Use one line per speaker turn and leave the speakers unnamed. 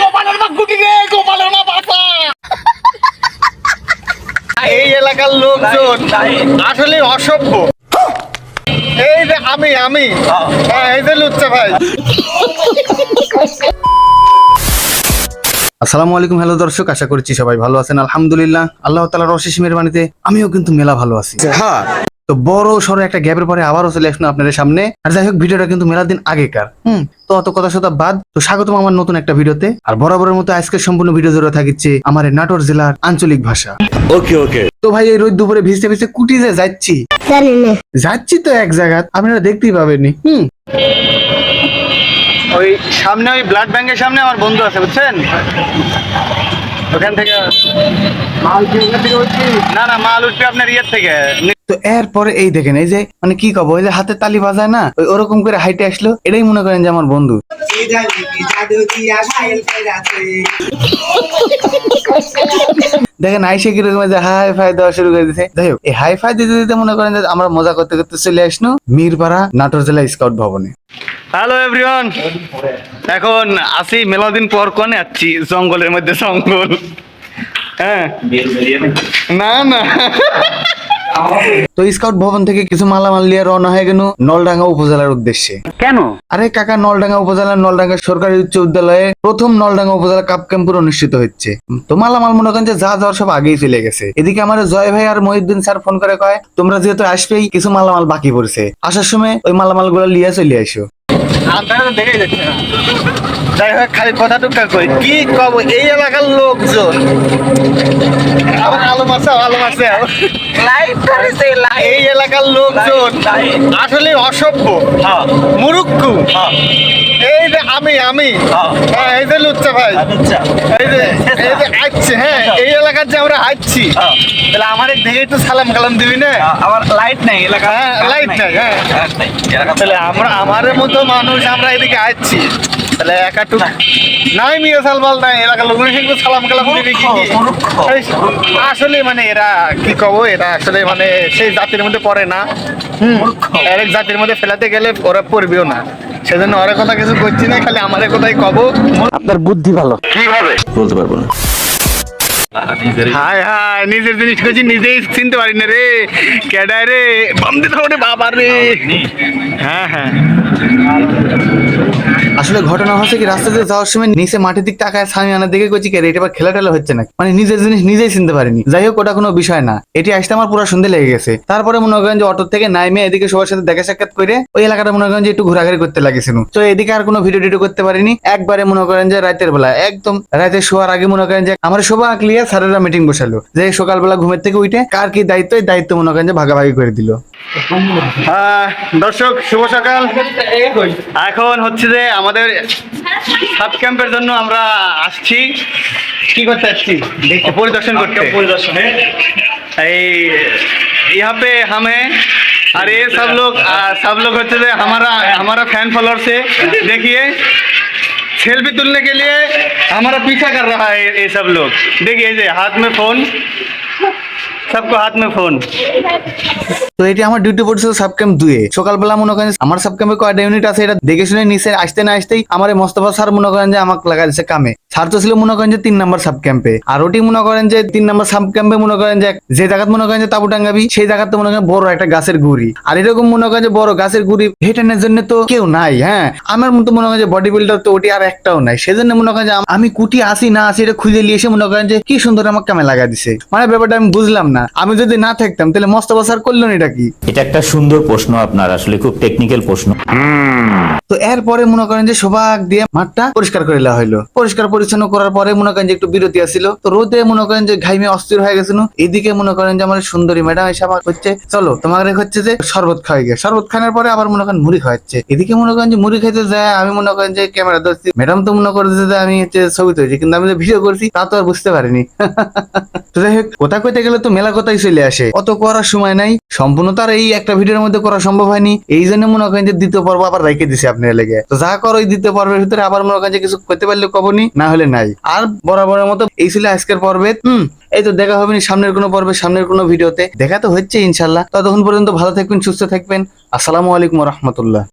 গোপালের মা গুটি রে গোপালের মা বাসা এই এলাকার লোকজন আসলে অসভ্য। এই যে আমি আমি। হ্যাঁ, এই যে লুচ্চা ভাই। আসসালামু আলাইকুম হ্যালো দর্শক আশা করছি সবাই ভালো আছেন। আলহামদুলিল্লাহ আল্লাহ তালার অশেষ মেহরবানিতে আমিও কিন্তু মেলা ভালো আছি। হ্যাঁ। তো বড় সড়ো একটা গ্যাপের পরে আবারও চলে আসলাম আপনাদের সামনে। আর যাই হোক ভিডিওটা কিন্তু মেলা দিন আগেকার। হুম তো অত কথা সতা বাদ। তো স্বাগতম আমার নতুন একটা ভিডিওতে। আর বরাবরের মতো আজকের সম্পূর্ণ ভিডিও জুড়ে থাকিচ্ছে আমার নাটোর জেলার আঞ্চলিক ভাষা।
ওকে ওকে
তো ভাই এই রোদ দুপুরে ভিজতে ভিজতে কুটি যে যাচ্ছি। যাচ্ছি তো এক জায়গা আপনারা দেখতেই পাবেননি। হুম। ওই সামনে ওই ব্লাড ব্যাংকের সামনে আমার বন্ধু আছে বুঝছেন? ওখান থেকে মাল থেকে উঠছি? না না মাল উঠবে আপনার ইয়ের থেকে তো এরপরে এই দেখেন এই যে মানে কি কব ওই যে হাতে তালি বাজায় না ওই ওরকম করে হাইটে আসলো এটাই মনে করেন যে আমার বন্ধু দেখেন আইসে কীরকম যে হাই ফাই দেওয়া শুরু করে দিছে। যাই হোক এই হাই ফাই দিতে দিতে মনে করেন যে আমরা মজা করতে করতে চলে আসলো মিরপাড়া নাটোর জেলা স্কাউট ভবনে। হ্যালো এভরিওয়ান এখন আসি মেলা দিন পর কনে যাচ্ছি জঙ্গলের মধ্যে জঙ্গল। হ্যাঁ। না না। তো স্কাউট ভবন থেকে কিছু মালামাল নিয়ে রওনা হয়ে গেল নলডাঙ্গা উপজেলার উদ্দেশ্যে।
কেন?
আরে কাকা নলডাঙ্গা উপজেলার নলডাঙ্গা সরকারি উচ্চ বিদ্যালয়ে প্রথম নলডাঙ্গা উপজেলা কাপ ক্যাম্পুর অনুষ্ঠিত হচ্ছে। তো মালামাল মনে করেন যে যা যাওয়ার সব আগেই চলে গেছে। এদিকে আমার জয় ভাই আর মহিউদ্দিন স্যার ফোন করে কয় তোমরা যেহেতু আসবেই কিছু মালামাল বাকি পড়ছে। আসার সময় ওই মালামালগুলো লিয়ে চলে আসো। আপনারা তো দেখেই যাচ্ছে না। যাই হোক খালি কথা টুকা কই। কি কব এই এলাকার লোকজন। আবার আলো মারছে আলো মারছে এই এলাকার লোকজন আসলে অসভ্য মুরুক্ষু এই যে আমি আমি। হ্যাঁ, এই যে লুচ্চা ভাই। এই যে এই যে আসছে হ্যাঁ এই এলাকার যে আমরা তাহলে আমার দেখে একটু সালাম কালাম দিবি না?
আমার লাইট নেই এলাকা
হ্যাঁ লাইট নাই। হ্যাঁ। তাহলে আমরা আমাদের মতো মানুষ আমরা এদিকে আসছি তাহলে একা টুক নাই মিয়া সালবাল নাই এলাকার লোক কিন্তু সালাম কালাম দিবি কি আসলে মানে এরা কি কব এরা আসলে মানে সেই জাতির মধ্যে পড়ে না। হুম আরেক জাতির মধ্যে ফেলাতে গেলে ওরা পড়বেও না। সেজন্য ওরা কথা কিছু করছি না খালি আমাদের কথাই কব।
আপনার বুদ্ধি ভালো। কীভাবে?
বলতে পারব না।
হাই হাই নিজের জিনিস করছি নিজেই চিনতে পারি না রে। কেডায় রে? বাম দিতে বাবা রে। হ্যাঁ হ্যাঁ। আসলে ঘটনা হচ্ছে কি, রাস্তাতে যাওয়ার সময় নিচে মাটির দিক তাকায় স্বামী আনার দিকে কইছি কে এটা খেলা টেলা হচ্ছে না মানে নিজের জিনিস নিজেই চিনতে পারিনি। যাই হোক, ওটা কোনো বিষয় না। এটি আসতে আমার পুরো সন্ধে লেগে গেছে। তারপরে মনে করেন যে অটো থেকে নাইমে এদিকে সবার সাথে দেখা সাক্ষাৎ করে ওই এলাকাটা মনে করেন যে একটু ঘোরাঘুরি করতে লাগেছিল। তো এদিকে আর কোনো ভিডিও টিডিও করতে পারিনি। একবারে মনে করেন যে রাতের বেলা, একদম রাতে শোয়ার আগে মনে করেন যে আমার শোভা আঁকলিয়া স্যারেরা মিটিং বসালো। যে সকালবেলা ঘুমের থেকে উঠে কার কি দায়িত্ব, এই দায়িত্ব মনে করেন যে ভাগাভাগি করে দিল। দর্শক, শুভ সকাল। এখন হচ্ছে যে আমাদের সাব ক্যাম্পের জন্য আমরা আসছি কি করতে আসছি দেখতে পরিদর্শন করতে
পরিদর্শনে
এই यहाँ पे हम हैं और ये सब लोग आ, सब लोग होते थे हमारा हमारा फैन फॉलोअर से देखिए सेल्फी तुलने के लिए हमारा पीछा कर रहा है ये सब लोग देखिए ये हाथ में फोन सबको हाथ में फोन তো এটি আমার ডিউটি পড়ছিল সাব ক্যাম্প দুয়ে সকালবেলা মনে করেন আমার সাব ক্যাম্পে কয়টা ইউনিট আছে এটা দেখে শুনে নিচে আসতে না আসতেই আমার এই মোস্তফা স্যার মনে করেন যে আমাকে লাগা দিচ্ছে কামে স্যার তো ছিল মনে করেন যে তিন নম্বর সাব ক্যাম্পে আর ওটি মনে করেন যে তিন নম্বর সাব ক্যাম্পে মনে করেন যে যে জায়গাত মনে করেন যে তাবু টাঙ্গাবি সেই জায়গাতে মনে করেন বড় একটা গাছের গুড়ি আর এরকম মনে করেন যে বড় গাছের গুড়ি হেটানোর জন্য তো কেউ নাই হ্যাঁ আমার মতো মনে করেন যে বডি বিল্ডার তো ওটি আর একটাও নাই সেজন্য মনে করেন যে আম- আমি কুটি আসি না আসি এটা খুঁজে নিয়ে এসে মনে করেন যে কি সুন্দর আমাকে কামে লাগা দিছে মানে ব্যাপারটা আমি বুঝলাম না আমি যদি না থাকতাম তাহলে মোস্তফা স্যার করলেন এটা কি?
এটা একটা সুন্দর প্রশ্ন আপনার আসলে খুব টেকনিক্যাল প্রশ্ন।
তো এরপরে মনে করেন যে সবাক দিয়ে মাঠটা পরিষ্কার করে দেওয়া হলো পরিষ্কার পরিচ্ছন্ন করার পরে মনে করেন যে একটু বিরতি আসছিল তো রোদে মনে করেন যে ঘাইমে অস্থির হয়ে গেছিল। এদিকে মনে করেন যে আমার সুন্দরী ম্যাডাম এসে আবার হচ্ছে চলো তোমার হচ্ছে যে শরবত খাওয়াই গে। শরবত খাওয়ার পরে আবার মনে করেন মুড়ি খাওয়াচ্ছে। এদিকে মনে করেন যে মুড়ি খাইতে যায় আমি মনে করেন যে ক্যামেরা ধরছি। ম্যাডাম তো মনে করেছে যে আমি হচ্ছে ছবি তুলছি কিন্তু আমি যে ভিডিও করছি তা তো আর বুঝতে পারিনি। তো যাই হোক কথা কইতে গেলে তো মেলা কথাই চলে আসে। অত করার সময় নাই। সম্পূর্ণ তার এই একটা ভিডিওর মধ্যে করা সম্ভব হয়নি। এই জন্য মনে করেন যে দ্বিতীয় পর্ব আবার রেখে দিছে আপনার লেগে। তো যা করো ওই দ্বিতীয় পর্বের ভিতরে আবার মনে করেন যে কিছু করতে পারলে কবনি না হলে নাই। আর বরাবরের মতো এই ছিল আজকের পর্বে। হুম, এই তো দেখা হবে সামনের কোনো পর্বে, সামনের কোনো ভিডিওতে। দেখা তো হচ্ছে ইনশাল্লাহ। ততক্ষণ পর্যন্ত ভালো থাকবেন, সুস্থ থাকবেন। আসসালামু আলাইকুম রহমতুল্লাহ।